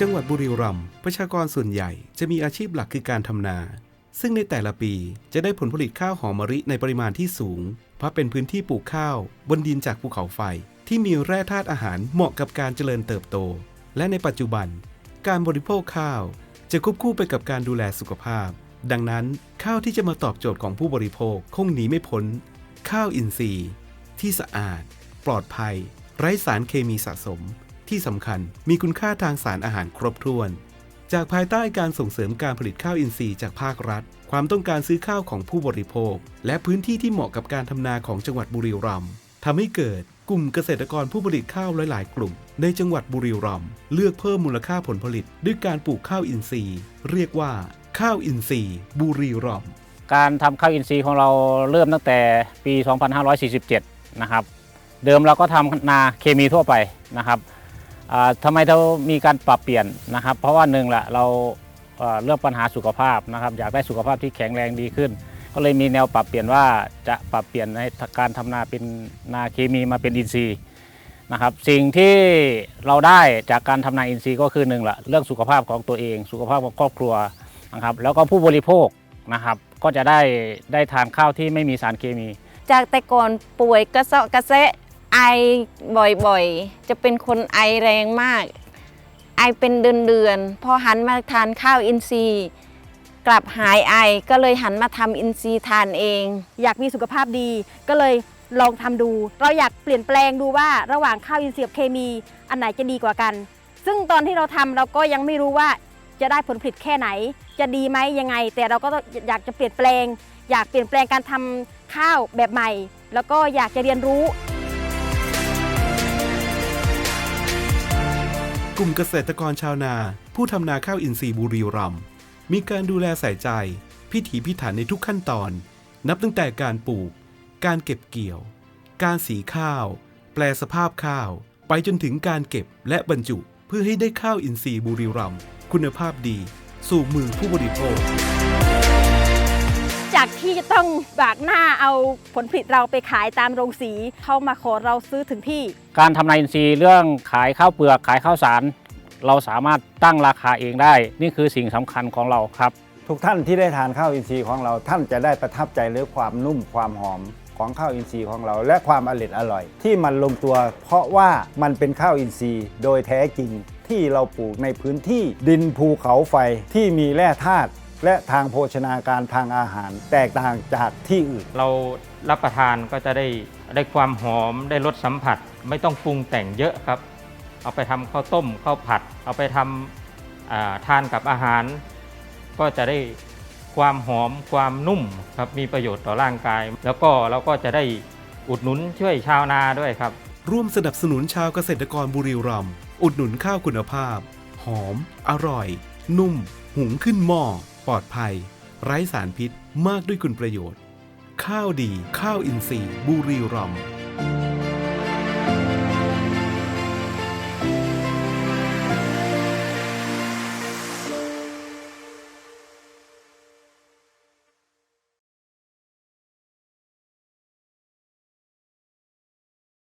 จังหวัดบุรีรัมย์ประชากรส่วนใหญ่จะมีอาชีพหลักคือการทำนา ซึ่งในแต่ละปีจะได้ผลผลิตข้าวหอมมะลิในปริมาณที่สูง เพราะเป็นพื้นที่ปลูกข้าว บนดินจากภูเขาไฟ ที่มีแร่ธาตุอาหารเหมาะกับการเจริญเติบโต และในปัจจุบัน การบริโภคข้าว จะควบคู่ไปกับการดูแลสุขภาพ ดังนั้นข้าวที่จะมาตอบโจทย์ของผู้บริโภคคงหนีไม่พ้น ข้าวอินทรีย์ ที่สะอาด ปลอดภัย ไร้สารเคมีสะสม ที่สำคัญมีคุณค่าทางสารอาหารครบถ้วน จากภายใต้การส่งเสริมการผลิตข้าวอินทรีย์จากภาครัฐ ความต้องการซื้อข้าวของผู้บริโภค และพื้นที่ที่เหมาะกับการทำนาของจังหวัดบุรีรัมย์ทำให้เกิดกลุ่มเกษตรกรผู้ผลิตข้าวหลาย ๆ กลุ่ม ในจังหวัดบุรีรัมย์เลือกเพิ่มมูลค่าผลผลิต ด้วยการปลูกข้าวอินทรีย์ เรียกว่า ข้าวอินทรีย์ บุรีรัมย์การทำข้าวอินทรีย์ของเราเริ่มตั้งแต่ปี 2547 นะครับ เดิมเราก็ทำนาเคมีทั่วไปนะครับ อ่าทำไมเรามีการปรับเปลี่ยนนะครับ เพราะว่าหนึ่งละเราเอ่อเลือกปัญหาสุขภาพนะครับ อยากได้สุขภาพที่แข็งแรงดีขึ้น ก็เลยมีแนวปรับเปลี่ยนว่าจะปรับเปลี่ยนในการทำนาเป็นนาเคมีมาเป็นอินทรีย์นะครับ สิ่งที่เราได้จากการทำนาอินทรีย์ก็คือหนึ่งละเรื่องสุขภาพของตัวเอง สุขภาพของครอบครัวนะครับ แล้วก็ผู้บริโภคนะครับ ก็จะได้ได้ทานข้าวที่ไม่มีสารเคมี จากแต่ก่อนป่วยกระเซาะกระเซะ ไอบ่อยๆ จะเป็นคนไอแรงมาก ไอเป็นเดือนๆ พอหันมาทานข้าวอินทรีย์ กลับหายไอก็เลยหันมาทำอินทรีย์ทานเอง อยากมีสุขภาพดีก็เลยลองทำดู เราอยากเปลี่ยนแปลงดูว่าระหว่างข้าวอินทรีย์กับเคมีอันไหนจะดีกว่ากัน ซึ่งตอนที่เราทำเราก็ยังไม่รู้ว่าจะได้ผลผลิตแค่ไหน จะดีไหมยังไง แต่เราก็อยากจะเปลี่ยนแปลง อยากเปลี่ยนแปลงการทำข้าวแบบใหม่ แล้วก็อยากจะเรียนรู้ กลุ่มเกษตรกรชาวนา ผู้ทำนาข้าวอินทรีย์บุรีรัมย์มีการดูแลใส่ใจ พิถีพิถันในทุกขั้นตอน นับตั้งแต่การปลูก การเก็บเกี่ยว การสีข้าว แปลสภาพข้าว ไปจนถึงการเก็บและบรรจุ เพื่อให้ได้ข้าวอินทรีย์บุรีรัมย์คุณภาพดี สู่มือผู้บริโภค ที่จะต้องบากหน้าเอาผลผลิตเราไปขายตามโรงสีเข้ามาขอเราซื้อถึงที่ การทำนาอินทรีย์เรื่องขายข้าวเปลือกขายข้าวสาร เราสามารถตั้งราคาเองได้ นี่คือสิ่งสำคัญของเราครับ ทุกท่านที่ได้ทานข้าวอินทรีย์ของเราท่านจะได้ประทับใจเรื่องความนุ่มความหอมของข้าวอินทรีย์ของเรา และความอร่อยอร่อย ที่มันลงตัว เพราะว่ามันเป็นข้าวอินทรีย์ โดยแท้จริงที่เราปลูกในพื้นที่ดินภูเขาไฟที่มีแร่ธาตุ และทางโภชนาการทางอาหาร แตกต่างจากที่อื่น เรารับประทานก็จะได้ได้ความหอมได้รสสัมผัส ไม่ต้องปรุงแต่งเยอะครับ เอาไปทำข้าวต้มข้าวผัด เอาไปทำอ่าทานกับอาหาร ก็จะได้ความหอมความนุ่มครับมีประโยชน์ต่อร่างกาย แล้วก็เราก็จะได้อุดหนุนช่วยชาวนาด้วยครับ ร่วมสนับสนุนชาวเกษตรกรบุรีรัมย์อุดหนุนข้าวคุณภาพ หอม อร่อย นุ่ม หุงขึ้นหม้อ ปลอดภัย ไร้สารพิษมากด้วยคุณประโยชน์ ข้าวดี ข้าวอินทรีย์บุรีรัมย์